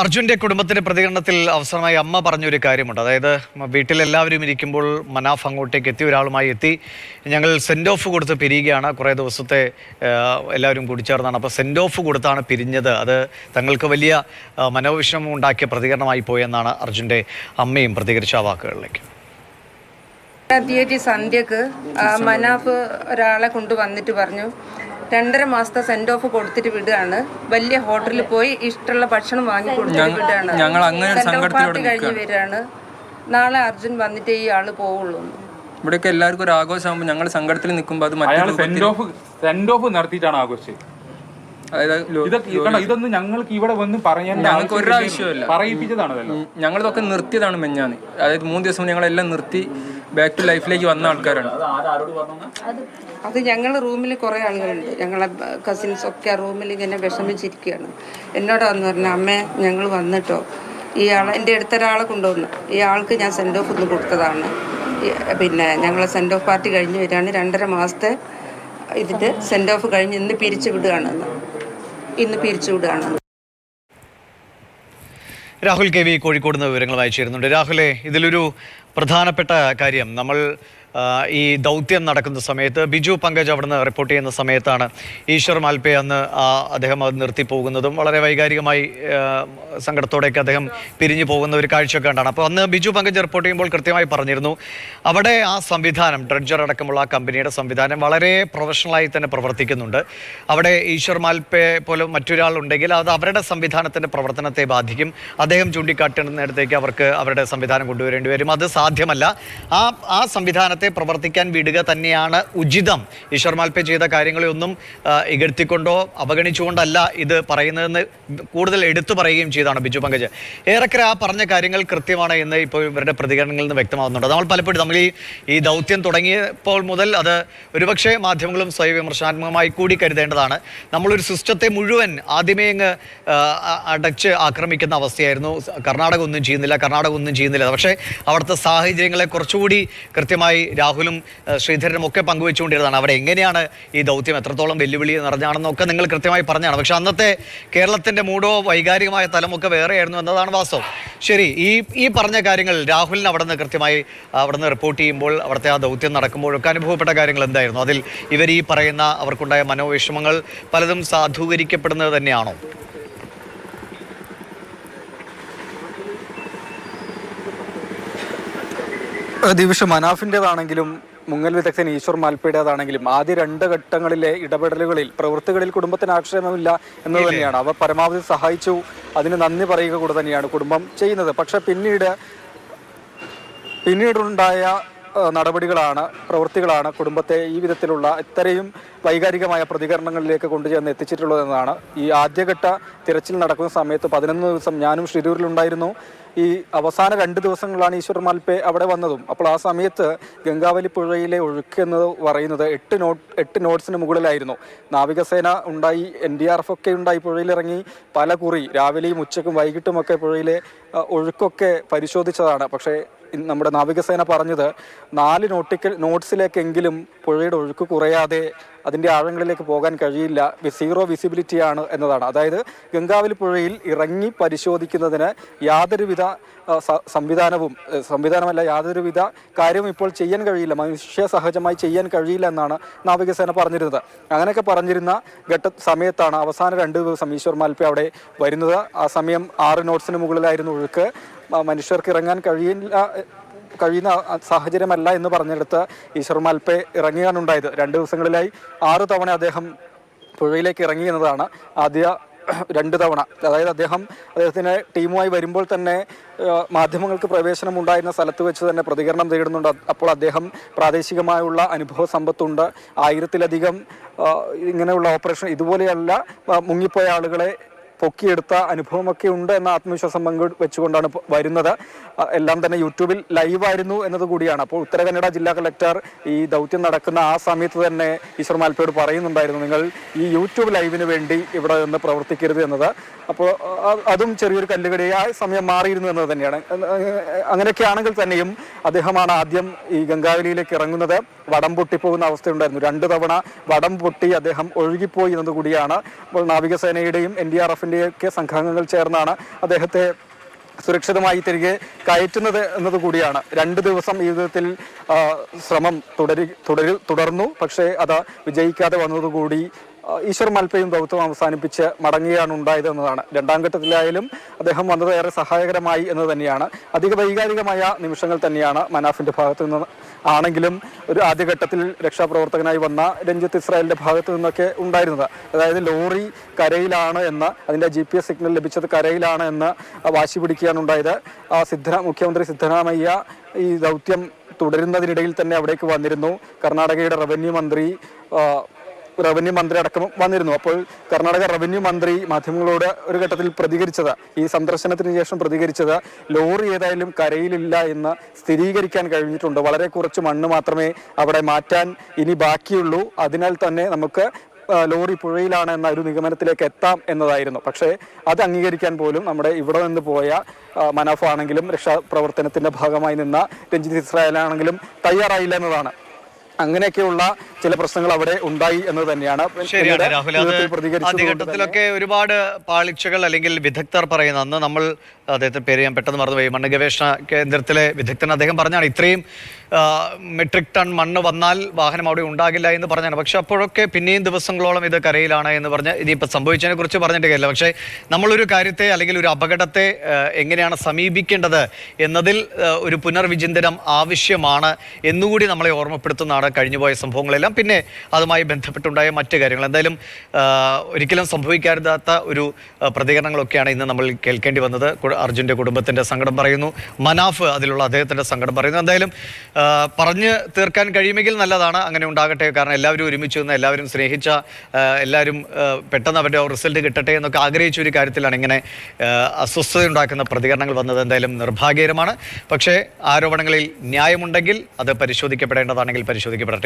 അർജുന്റെ കുടുംബത്തിന്റെ പ്രതികരണത്തിൽ അവസാനമായി അമ്മ പറഞ്ഞൊരു കാര്യമുണ്ട്. അതായത് വീട്ടിലെല്ലാവരും ഇരിക്കുമ്പോൾ മനാഫ് അങ്ങോട്ടേക്ക് എത്തി ഒരാളുമായി എത്തി. ഞങ്ങൾ സെൻഡ് ഓഫ് കൊടുത്ത് പിരിയുകയാണ്. കുറേ ദിവസത്തെ എല്ലാവരും കൂടി ചേർന്നാണ്. അപ്പോൾ സെൻഡ് ഓഫ് കൊടുത്താണ് പിരിഞ്ഞത്. അത് തങ്ങൾക്ക് വലിയ മനോവിഷമം ഉണ്ടാക്കിയ പ്രതികരണമായി പോയെന്നാണ് അർജുന്റെ അമ്മയും പ്രതികരിച്ച ആ വാക്കുകളിലേക്ക്. തീയതി സന്ധ്യക്ക് മനാഫ് ഒരാളെ കൊണ്ടുവന്നിട്ട് പറഞ്ഞു. രണ്ടര മാസത്തെ സെൻഡ് ഓഫ് കൊടുത്തിട്ട് വിടുകയാണ്. വലിയ ഹോട്ടലിൽ പോയി ഇഷ്ടമുള്ള ഭക്ഷണം വാങ്ങി കൊടുത്തിട്ട് വിടുകയാണ്. ഞങ്ങൾ അങ്ങനെ ഒരു സെൻഡ് ഓഫ് പാർട്ടി കഴിഞ്ഞ് വരികയാണ്. നാളെ അർജുൻ വന്നിട്ട് ഈ ആൾ പോവുള്ളൂ. ഇവിടെയൊക്കെ എല്ലാവർക്കും ഒരു ആഘോഷമാകുമ്പോൾ ഞങ്ങൾ സങ്കടത്തിൽ നിൽക്കുമ്പോൾ അത് അയാൾ സെൻഡ് ഓഫ് സെൻഡ് ഓഫ് നടത്തിയിട്ടാണ് ആഘോഷിച്ചത് അതായത് ലോ- കണ്ടോ ഇതൊന്നും ഞങ്ങൾക്ക് ഇവിടെ വന്ന് പറയാൻ ഞങ്ങൾക്ക് ഒരു. പറയിപ്പിച്ചതാണല്ലോ ഞങ്ങളിതൊക്കെ നിർത്തിയതാണ് മെഞ്ഞാന്ന്. അതായത് മൂന്ന് ദിവസം ഞങ്ങളെല്ലാം നിർത്തി ബാക്ക് ടു ലൈഫിലേക്ക് വന്ന ആൾക്കാരാണ്. അത് ഞങ്ങളുടെ റൂമിൽ കുറേ ആളുകളുണ്ട്. ഞങ്ങളെ കസിൻസ് ഒക്കെ ആ റൂമിൽ ഇങ്ങനെ വിഷമിച്ചിരിക്കുകയാണ്. എന്നോട് വന്ന് അമ്മ അമ്മേ ഞങ്ങൾ വന്നിട്ടോ? ഈ ആളെ എന്റെ അടുത്തൊരാളെ കൊണ്ടുവന്നു. ഈ ആൾക്ക് ഞാൻ സെൻഡ് ഓഫ് ഒന്ന് കൊടുത്തതാണ്. പിന്നെ ഞങ്ങൾ സെൻഡ് ഓഫ് പാർട്ടി കഴിഞ്ഞ് വരികയാണ്. രണ്ടര മാസത്തെ ഇതിന്റെ സെൻഡ് ഓഫ് കഴിഞ്ഞ് ഇന്ന് പിരിച്ചു വിടുകയാണെന്ന്. ഇന്ന് പിരിച്ചു വിടുകയാണെന്ന്. രാഹുൽ കെ വി കോഴിക്കോട് നിന്ന് വിവരങ്ങൾ വായിച്ചിരുന്നുണ്ട് രാഹുലെ ഇതിലൊരു പ്രധാനപ്പെട്ട കാര്യം. നമ്മൾ ഈ ദൗത്യം നടക്കുന്ന സമയത്ത് ബിജു പങ്കജ് അവിടുന്ന് റിപ്പോർട്ട് ചെയ്യുന്ന സമയത്താണ് ഈശ്വർ മാൽപേ അന്ന് അദ്ദേഹം അത് നിർത്തി പോകുന്നതും വളരെ വൈകാരികമായി സങ്കടത്തോടെയൊക്കെ അദ്ദേഹം പിരിഞ്ഞു പോകുന്ന ഒരു കാഴ്ചയൊക്കെ ഉണ്ടാണ് അപ്പോൾ അന്ന് ബിജു പങ്കജ് റിപ്പോർട്ട് ചെയ്യുമ്പോൾ കൃത്യമായി പറഞ്ഞിരുന്നു അവിടെ ആ സംവിധാനം ഡ്രഡ്ജർ അടക്കമുള്ള ആ കമ്പനിയുടെ സംവിധാനം വളരെ പ്രൊഫഷണലായി തന്നെ പ്രവർത്തിക്കുന്നുണ്ട്. അവിടെ ഈശ്വർ മാൽപേ പോലെ മറ്റൊരാൾ ഉണ്ടെങ്കിൽ അത് അവരുടെ സംവിധാനത്തിന്റെ പ്രവർത്തനത്തെ ബാധിക്കും. അദ്ദേഹം ചൂണ്ടിക്കാട്ടുന്നിടത്തേക്ക് അവർക്ക് അവരുടെ സംവിധാനം കൊണ്ടുവരേണ്ടി വരും. അത് സാധ്യമല്ല. ആ ആ സംവിധാനത്തെ പ്രവർത്തിക്കാൻ വിടുക തന്നെയാണ് ഉചിതം. ഈശ്വർ മാൽപ്പെ ചെയ്ത കാര്യങ്ങളെ ഒന്നും ഇകഴ്ത്തിക്കൊണ്ടോ അവഗണിച്ചുകൊണ്ടല്ല ഇത് പറയുന്നതെന്ന് കൂടുതൽ എടുത്തു പറയുകയും ചെയ്താണ് ബിജു പങ്കജ്. ഏറെക്കുറെ ആ പറഞ്ഞ കാര്യങ്ങൾ കൃത്യമാണ് എന്ന് ഇപ്പോൾ ഇവരുടെ പ്രതികരണങ്ങളിൽ നിന്ന് വ്യക്തമാകുന്നുണ്ട്. നമ്മൾ പലപ്പോഴും നമ്മൾ ഈ ഈ ദൗത്യം തുടങ്ങിയപ്പോൾ മുതൽ അത് ഒരുപക്ഷെ മാധ്യമങ്ങളും സ്വയം വിമർശനാത്മകമായി കൂടി കരുതേണ്ടതാണ്. നമ്മളൊരു സിസ്റ്റത്തെ മുഴുവൻ ആദ്യമേ അങ്ങ് അടച്ച് ആക്രമിക്കുന്ന അവസ്ഥയായിരുന്നു. കർണാടക ഒന്നും ചെയ്യുന്നില്ല കർണാടക ഒന്നും ചെയ്യുന്നില്ല. പക്ഷേ അവിടുത്തെ സാഹചര്യങ്ങളെ കുറച്ചുകൂടി കൃത്യമായി രാഹുലും ശ്രീധരനും ഒക്കെ പങ്കുവെച്ചുകൊണ്ടിരുന്നതാണ്. അവിടെ എങ്ങനെയാണ് ഈ ദൗത്യം എത്രത്തോളം വെല്ലുവിളി നിറഞ്ഞാണെന്നൊക്കെ നിങ്ങൾ കൃത്യമായി പറഞ്ഞാണ് പക്ഷെ അന്നത്തെ കേരളത്തിന്റെ മൂടോ വൈകാരികമായ തലമൊക്കെ വേറെയായിരുന്നു എന്നതാണ് വാസ്തവം. ശരി ഈ ഈ പറഞ്ഞ കാര്യങ്ങൾ രാഹുലിന് അവിടെ നിന്ന് കൃത്യമായി അവിടെ നിന്ന് റിപ്പോർട്ട് ചെയ്യുമ്പോൾ അവിടുത്തെ ആ ദൗത്യം നടക്കുമ്പോഴൊക്കെ അനുഭവപ്പെട്ട കാര്യങ്ങൾ എന്തായിരുന്നു? അതിൽ ഇവർ ഈ പറയുന്ന അവർക്കുണ്ടായ മനോവിഷമങ്ങൾ പലതും സാധൂകരിക്കപ്പെടുന്നത് തന്നെയാണോ? ദിവിഷ മനാഫിന്റെതാണെങ്കിലും മുങ്ങൽ വിദഗ്ധൻ ഈശ്വർ മാൽപ്പയുടേതാണെങ്കിലും ആദ്യ രണ്ട് ഘട്ടങ്ങളിലെ ഇടപെടലുകളിൽ പ്രവൃത്തികളിൽ കുടുംബത്തിന് ആക്ഷേപമില്ല എന്നത് തന്നെയാണ്. അവർ പരമാവധി സഹായിച്ചു. അതിന് നന്ദി പറയുക കൂടെ തന്നെയാണ് കുടുംബം ചെയ്യുന്നത്. പക്ഷേ പിന്നീട് പിന്നീടുണ്ടായ നടപടികളാണ് പ്രവൃത്തികളാണ് കുടുംബത്തെ ഈ വിധത്തിലുള്ള ഇത്രയും വൈകാരികമായ പ്രതികരണങ്ങളിലേക്ക് കൊണ്ടുചെന്ന് എത്തിച്ചിട്ടുള്ളതെന്നാണ് ഈ ആദ്യഘട്ട തിരച്ചിൽ നടക്കുന്ന സമയത്ത് പതിനൊന്ന് ദിവസം ഞാനും ഷിരൂരിലുണ്ടായിരുന്നു ഈ അവസാന രണ്ട് ദിവസങ്ങളാണ് ഈശ്വർ മാൽപ്പെ അവിടെ വന്നതും. അപ്പോൾ ആ സമയത്ത് ഗംഗാവലി പുഴയിലെ ഒഴുക്ക് എന്ന് പറയുന്നത് എട്ട് നോട്ട് എട്ട് നോട്ട്സിന് മുകളിലായിരുന്നു. നാവികസേന ഉണ്ടായി എൻ ഡി ആർ എഫ് ഒക്കെ ഉണ്ടായി പുഴയിലിറങ്ങി പല കുറി രാവിലെയും ഉച്ചക്കും വൈകിട്ടുമൊക്കെ പുഴയിലെ ഒഴുക്കൊക്കെ പരിശോധിച്ചതാണ്. പക്ഷേ നമ്മുടെ നാവികസേന പറഞ്ഞത് നാല് നോട്ടിക്കൽ നോട്ട്സിലേക്കെങ്കിലും പുഴയുടെ ഒഴുക്ക് കുറയാതെ അതിന്റെ ആഴങ്ങളിലേക്ക് പോകാൻ കഴിയില്ല. സീറോ വിസിബിലിറ്റിയാണ് എന്നതാണ്. അതായത് ഗംഗാവലി പുഴയിൽ ഇറങ്ങി പരിശോധിക്കുന്നതിന് യാതൊരുവിധ സംവിധാനവും സംവിധാനമല്ല യാതൊരുവിധ കാര്യവും ഇപ്പോൾ ചെയ്യാൻ കഴിയില്ല. മനുഷ്യ സഹജമായി ചെയ്യാൻ കഴിയില്ല എന്നാണ് നാവികസേന പറഞ്ഞിരുന്നത്. അങ്ങനെയൊക്കെ പറഞ്ഞിരുന്ന ഘട്ട സമയത്താണ് അവസാന രണ്ട് ദിവസം ഈശ്വർ മാൽപ്പ അവിടെ വരുന്നത്. ആ സമയം ആറ് നോട്ട്സിന് മുകളിലായിരുന്നു ഒഴുക്ക്. മനുഷ്യർക്ക് ഇറങ്ങാൻ കഴിയില്ല കഴിയുന്ന സാഹചര്യമല്ല എന്ന് പറഞ്ഞെടുത്ത് ഈശ്വർ മാൽപ്പെ ഇറങ്ങിയാണ് ഉണ്ടായത് രണ്ട് ദിവസങ്ങളിലായി ആറ് തവണ അദ്ദേഹം പുഴയിലേക്ക് ഇറങ്ങി എന്നതാണ് ആദ്യ രണ്ട് തവണ. അതായത് അദ്ദേഹം അദ്ദേഹത്തിന് ടീമുമായി വരുമ്പോൾ തന്നെ മാധ്യമങ്ങൾക്ക് പ്രവേശനം ഉണ്ടായിരുന്ന സ്ഥലത്ത് വെച്ച് തന്നെ പ്രതികരണം തേടുന്നുണ്ട് അപ്പോൾ അദ്ദേഹം പ്രാദേശികമായുള്ള അനുഭവ സമ്പത്തുണ്ട്. ആയിരത്തിലധികം ഇങ്ങനെയുള്ള ഓപ്പറേഷൻ ഇതുപോലെയല്ല മുങ്ങിപ്പോയ ആളുകളെ പൊക്കിയെടുത്ത അനുഭവമൊക്കെ ഉണ്ട് എന്ന ആത്മവിശ്വാസം പങ്കു വെച്ചുകൊണ്ടാണ് വരുന്നത്. എല്ലാം തന്നെ യൂട്യൂബിൽ ലൈവായിരുന്നു എന്നത് കൂടിയാണ്. അപ്പോൾ ഉത്തരകന്നഡ ജില്ലാ കളക്ടർ ഈ ദൗത്യം നടക്കുന്ന ആ സമയത്ത് തന്നെ ഈശ്വർ മാൽപ്പയോട് പറയുന്നുണ്ടായിരുന്നു നിങ്ങൾ ഈ യൂട്യൂബ് ലൈവിന് വേണ്ടി ഇവിടെ നിന്ന് പ്രവർത്തിക്കരുത് എന്നത്. അപ്പോൾ അതും ചെറിയൊരു കല്ലുകടി ആ സമയം മാറിയിരുന്നു എന്നത് തന്നെയാണ്. അങ്ങനെയൊക്കെ ആണെങ്കിൽ തന്നെയും അദ്ദേഹമാണ് ആദ്യം ഈ ഗംഗാവലിയിലേക്ക് ഇറങ്ങുന്നത്. വടം പൊട്ടിപ്പോകുന്ന അവസ്ഥയുണ്ടായിരുന്നു. രണ്ട് തവണ വടം പൊട്ടി അദ്ദേഹം ഒഴുകിപ്പോയി എന്നതുകൂടിയാണ് നാവികസേനയുടെയും എൻ ഡി ആർ എഫിന്റെയും ഒക്കെ സംഘാംഗങ്ങൾ ചേർന്നാണ് അദ്ദേഹത്തെ സുരക്ഷിതമായി തിരികെ കയറ്റുന്നത് എന്നത് കൂടിയാണ് രണ്ട് ദിവസം ഈ വിധത്തിൽ ശ്രമം തുടരി തുടരു തുടർന്നു. പക്ഷേ അത് വിജയിക്കാതെ വന്നതുകൂടി ഈശ്വർ മൽപ്പയും ദൗത്യം അവസാനിപ്പിച്ച് മടങ്ങുകയാണ് ഉണ്ടായത് എന്നതാണ്. രണ്ടാം ഘട്ടത്തിലായാലും അദ്ദേഹം വന്നത് ഏറെ സഹായകരമായി എന്ന് തന്നെയാണ്. അധിക വൈകാരികമായ നിമിഷങ്ങൾ തന്നെയാണ് മനാഫിന്റെ ഭാഗത്തു നിന്ന് ആണെങ്കിലും ഒരു ആദ്യഘട്ടത്തിൽ രക്ഷാപ്രവർത്തകനായി വന്ന രഞ്ജിത്ത് ഇസ്രായേലിന്റെ ഭാഗത്തു നിന്നൊക്കെ ഉണ്ടായിരുന്നത്. അതായത് ലോറി കരയിലാണ് എന്ന് അതിന്റെ ജി പി എസ് സിഗ്നൽ ലഭിച്ചത് കരയിലാണ് എന്ന് വാശി പിടിക്കുകയാണ് ഉണ്ടായത്. സിദ്ധ മുഖ്യമന്ത്രി സിദ്ധരാമയ്യ ഈ ദൗത്യം തുടരുന്നതിനിടയിൽ തന്നെ അവിടേക്ക് വന്നിരുന്നു. കർണാടകയുടെ റവന്യൂ മന്ത്രി റവന്യൂ മന്ത്രി അടക്കം വന്നിരുന്നു. അപ്പോൾ കർണാടക റവന്യൂ മന്ത്രി മാധ്യമങ്ങളോട് ഒരു ഘട്ടത്തിൽ പ്രതികരിച്ചത്. ഈ സന്ദർശനത്തിന് ശേഷം പ്രതികരിച്ചത്. ലോറി ഏതായാലും കരയിലില്ല എന്ന് സ്ഥിരീകരിക്കാൻ കഴിഞ്ഞിട്ടുണ്ട്. വളരെ കുറച്ച് മണ്ണ് മാത്രമേ അവിടെ മാറ്റാൻ ഇനി ബാക്കിയുള്ളൂ. അതിനാൽ തന്നെ നമുക്ക് ലോറി പുഴയിലാണ് എന്ന ഒരു നിഗമനത്തിലേക്ക് എത്താം എന്നതായിരുന്നു. പക്ഷേ അത് അംഗീകരിക്കാൻ പോലും നമ്മുടെ ഇവിടെ നിന്ന് പോയ മനാഫ് ആണെങ്കിലും രക്ഷാപ്രവർത്തനത്തിന്റെ ഭാഗമായി നിന്ന രഞ്ജിത്ത് ഇസ്രായേലാണെങ്കിലും തയ്യാറായില്ല എന്നതാണ്. അങ്ങനെയൊക്കെയുള്ള ചില പ്രശ്നങ്ങൾ അവിടെ ഉണ്ടായി എന്ന് തന്നെയാണ്. ശരിയാണ് രാഹുൽ. അത് ആദ്യഘട്ടത്തിലൊക്കെ ഒരുപാട് പാളിച്ചകൾ അല്ലെങ്കിൽ വിദഗ്ധർ പറയുന്ന അന്ന് നമ്മൾ അദ്ദേഹത്തിന് പേര് ഞാൻ പെട്ടെന്ന് മറന്നുപോയി മണ്ണ് ഗവേഷണ കേന്ദ്രത്തിലെ വിദഗ്ധൻ അദ്ദേഹം പറഞ്ഞാണ് ഇത്രയും മെട്രിക് ടൺ മണ്ണ് വന്നാൽ വാഹനം അവിടെ ഉണ്ടാകില്ല എന്ന് പറഞ്ഞാണ്. പക്ഷെ അപ്പോഴൊക്കെ പിന്നെയും ദിവസങ്ങളോളം ഇത് കരയിലാണ് എന്ന് പറഞ്ഞ് ഇനിയിപ്പോൾ സംഭവിച്ചതിനെ കുറിച്ച് പറഞ്ഞിട്ട് കാര്യമില്ല. പക്ഷേ നമ്മളൊരു കാര്യത്തെ അല്ലെങ്കിൽ ഒരു അപകടത്തെ എങ്ങനെയാണ് സമീപിക്കേണ്ടത് എന്നതിൽ ഒരു പുനർവിചിന്തനം ആവശ്യമാണ് എന്നുകൂടി നമ്മളെ ഓർമ്മപ്പെടുത്തുന്നതാണ് കഴിഞ്ഞുപോയ സംഭവങ്ങളെല്ലാം. പിന്നെ അതുമായി ബന്ധപ്പെട്ടുണ്ടായ മറ്റു കാര്യങ്ങൾ. എന്തായാലും ഒരിക്കലും സംഭവിക്കാത്ത ഒരു പ്രതികരണങ്ങളൊക്കെയാണ് ഇന്ന് നമ്മൾ കേൾക്കേണ്ടി വന്നത്. അർജുന്റെ കുടുംബത്തിന്റെ സങ്കടം പറയുന്നു. മനാഫ് അതിലുള്ള അദ്ദേഹത്തിന്റെ സങ്കടം പറയുന്നു. എന്തായാലും പറഞ്ഞ് തീർക്കാൻ കഴിയുമെങ്കിൽ നല്ലതാണ്. അങ്ങനെ ഉണ്ടാകട്ടെ. കാരണം എല്ലാവരും ഒരുമിച്ച് നിന്ന് എല്ലാവരും സ്നേഹിച്ച എല്ലാവരും പെട്ടെന്ന് അവരുടെ റിസൾട്ട് കിട്ടട്ടെ എന്നൊക്കെ ആഗ്രഹിച്ച ഒരു കാര്യത്തിലാണ് ഇങ്ങനെ അസ്വസ്ഥത ഉണ്ടാക്കുന്ന പ്രതികരണങ്ങൾ വന്നത്. എന്തായാലും നിർഭാഗ്യകരമാണ്. പക്ഷേ ആരോപണങ്ങളിൽ ന്യായമുണ്ടെങ്കിൽ അത് പരിശോധിക്കപ്പെടേണ്ടതാണെങ്കിൽ പരിശോധിക്കപ്പെടട്ടെ.